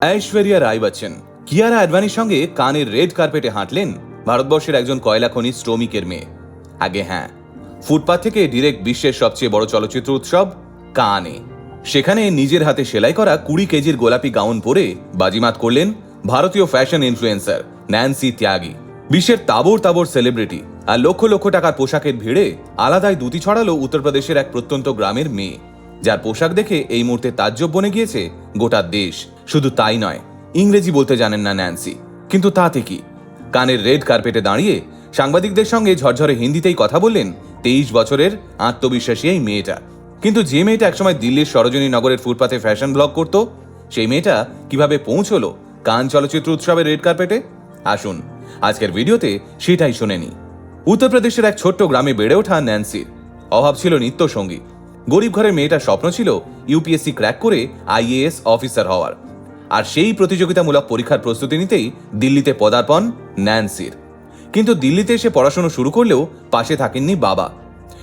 ঐশ্বরিয়া রায় বচ্চন। কিয়ারা আডবাণীর সঙ্গে কানের রেড কার্পেটে হাঁটলেন ভারতবর্ষের একজন কয়লা খনি শ্রমিকের মেয়ে। আগে হ্যাঁ ফুটপাথ থেকে ডিরেক্ট বিশ্বের সবচেয়ে বড় চলচ্চিত্র উৎসব কানে। সেখানে নিজের হাতে সেলাই করা কুড়ি কেজির গোলাপি গাউন পরে বাজিমাত করলেন ভারতীয় ফ্যাশন ইনফ্লুয়েন্সার ন্যান্সি ত্যাগী। বিশ্বের তাবর তাবর সেলিব্রিটি আর লক্ষ লক্ষ টাকার পোশাকের ভিড়ে আলাদাই দুটি ছড়ালো উত্তরপ্রদেশের এক প্রত্যন্ত গ্রামের মেয়ে। যার পোশাক দেখে এই মুহূর্তে তাজ্জব বনে গিয়েছে গোটা দেশ। শুধু তাই নয়, ইংরেজি বলতে জানেন না ন্যান্সি। কিন্তু তাতে কি? কানের রেড কার্পেটে দাঁড়িয়ে সাংবাদিকদের সঙ্গে ঝরঝরে হিন্দিতেই কথা বললেন তেইশ বছরের আত্মবিশ্বাসী এই মেয়েটা। কিন্তু যে মেয়েটা একসময় দিল্লির সরোজনী নগরের ফুটপাতে ফ্যাশন ব্লগ করত, সেই মেয়েটা কীভাবে পৌঁছলো কান চলচ্চিত্র উৎসবের রেড কার্পেটে? আসুন, আজকের ভিডিওতে সেটাই শুনে নি উত্তরপ্রদেশের এক ছোট্ট গ্রামে বেড়ে ওঠা ন্যান্সির অভাব ছিল নিত্য সঙ্গী গরিব ঘরের মেয়েটার স্বপ্ন ছিল ইউপিএসসি ক্র্যাক করে আইএএস অফিসার হওয়ার। আর সেই প্রতিযোগিতামূলক পরীক্ষার প্রস্তুতি নিতেই দিল্লিতে পদার্পণ ন্যান্সির। কিন্তু দিল্লিতে এসে পড়াশোনা শুরু করলেও পাশে থাকেননি বাবা।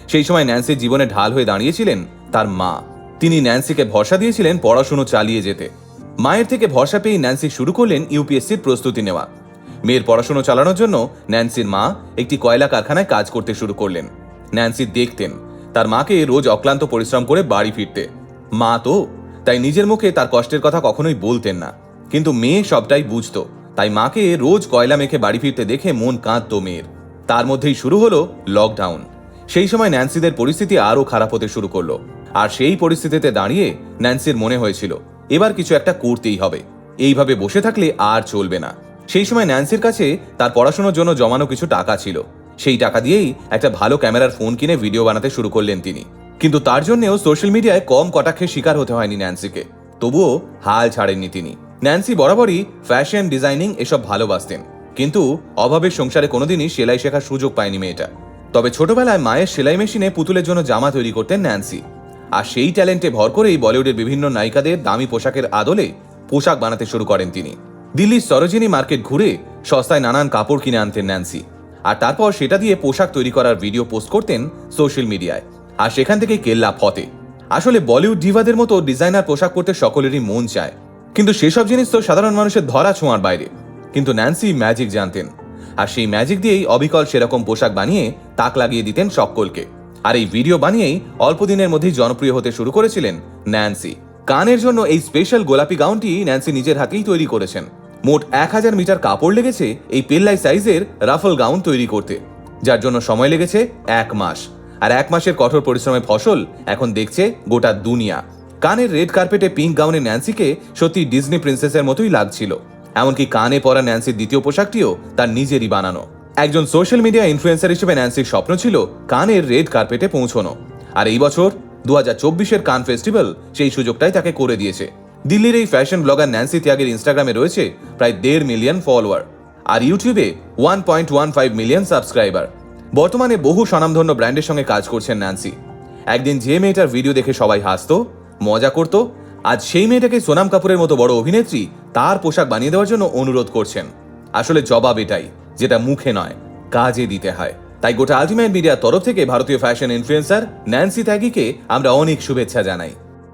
সেই সময় ন্যান্সির জীবনে ঢাল হয়ে দাঁড়িয়েছিলেন তার মা। তিনি ন্যান্সিকে ভরসা দিয়েছিলেন পড়াশুনো চালিয়ে যেতে। মায়ের থেকে ভরসা পেয়ে ন্যান্সি শুরু করলেন ইউপিএসসির প্রস্তুতি নেওয়া। মেয়ের পড়াশুনো চালানোর জন্য ন্যান্সির মা একটি কয়লা কারখানায় কাজ করতে শুরু করলেন। ন্যান্সি দেখতেন তার মাকে রোজ অক্লান্ত পরিশ্রম করে বাড়ি ফিরতে। মা তো, তাই নিজের মুখে তার কষ্টের কথা কখনোই বলতেন না। কিন্তু মেয়ে সবটাই বুঝতো। তাই মাকে রোজ কয়লা মেখে বাড়ি ফিরতে দেখে মন কাঁদতো মেয়ের। তার মধ্যেই শুরু হলো লকডাউন সেই সময় ন্যান্সিদের পরিস্থিতি আরও খারাপ হতে শুরু করল। আর সেই পরিস্থিতিতে দাঁড়িয়ে ন্যান্সির মনে হয়েছিল, এবার কিছু একটা করতেই হবে। এইভাবে বসে থাকলে আর চলবে না। সেই সময় ন্যান্সির কাছে তার পড়াশোনার জন্য জমানো কিছু টাকা ছিল। সেই টাকা দিয়েই একটা ভালো ক্যামেরার ফোন কিনে ভিডিও বানাতে শুরু করলেন তিনি। কিন্তু তার জন্যও সোশ্যাল মিডিয়ায় কম কটাক্ষের শিকার হতে হয়নি ন্যান্সিকে। তবুও হাল ছাড়েননি তিনি। ন্যান্সি বরাবরই ফ্যাশন, ডিজাইনিং এসব ভালোবাসতেন। কিন্তু অভাবের সংসারে কোনোদিনই সেলাই শেখার সুযোগ পায়নি মেয়েটা। তবে ছোটবেলায় মায়ের সেলাই মেশিনে পুতুলের জন্য জামা তৈরি করতেন ন্যান্সি। আর সেই ট্যালেন্টে ভর করেই বলিউডের বিভিন্ন নায়িকাদের দামি পোশাকের আদলে পোশাক বানাতে শুরু করেন তিনি। দিল্লির সরোজিনী মার্কেট ঘুরে সস্তায় নানান কাপড় কিনে আনতেন ন্যান্সি। আর তারপর সেটা দিয়ে পোশাক তৈরি করার ভিডিও পোস্ট করতেন সোশ্যাল মিডিয়ায় আর সেখান থেকে কেল্লা ফতে। আসলে বলিউড ডিভাদের মতো ডিজাইনার পোশাক পরতে সকলেরই মন চায়। কিন্তু সেসব জিনিস তো সাধারণ মানুষের ধরা ছোঁয়ার বাইরে। কিন্তু ন্যান্সি ম্যাজিক জানতেন। আর সেই ম্যাজিক দিয়েই অবিকল সেরকম পোশাক বানিয়ে তাক লাগিয়ে দিতেন সকলকে। আর এই ভিডিও বানিয়েই অল্প দিনের মধ্যেই জনপ্রিয় হতে শুরু করেছিলেন ন্যান্সি কানের জন্য এই স্পেশাল গোলাপি গাউনটি ন্যান্সি নিজের হাতেই তৈরি করেছেন। মোট এক হাজার মিটার কাপড় লেগেছে এই পেল্লাই সাইজের রাফল গাউন তৈরি করতে, যার জন্য সময় লেগেছে এক মাস। আর এক মাসের কঠোর পরিশ্রমের ফসল এখন দেখছে গোটা দুনিয়া। কানের রেড কার্পেটে পিঙ্ক গাউনে ন্যান্সিকে সত্যি ডিজনি প্রিন্সেসের মতোই লাগছিল। এমনকি কানে পরা ন্যান্সির দ্বিতীয় পোশাকটিও তার নিজেরই বানানো। একজন সোশ্যাল মিডিয়া ইনফ্লুয়েন্সার হিসেবে ন্যান্সির স্বপ্ন ছিল কানের রেড কার্পেটে পৌঁছনো। আর এই বছর দু হাজার চব্বিশের কান ফেস্টিভ্যাল সেই সুযোগটাই তাকে করে দিয়েছে। দিল্লির এই ফ্যাশন ব্লগার ন্যান্সি ত্যাগের ইনস্টাগ্রামে রয়েছে প্রায় দেড় মিলিয়ন ফলোয়ার আর ইউটিউবে one point one five million subscriber বর্তমানে বহু স্বনামধন্য ব্র্যান্ডের সঙ্গে কাজ করছেন ন্যান্সি একদিন যে মেয়েটার ভিডিও দেখে সবাই হাসতো, মজা করত, আজ সেই মেয়েটাকে সোনাম কাপুরের মতো বড় অভিনেত্রী তার পোশাক বানিয়ে দেওয়ার জন্য অনুরোধ করছেন। আসলে জবাব এটাই, যেটা মুখে নয়, কাজে দিতে হয়। তাই গোটা আলটিমেট মিডিয়ার তরফ থেকে ভারতীয় ফ্যাশন ইনফ্লুয়েন্সার ন্যান্সি ত্যাগীকে আমরা অনেক শুভেচ্ছা জানাই।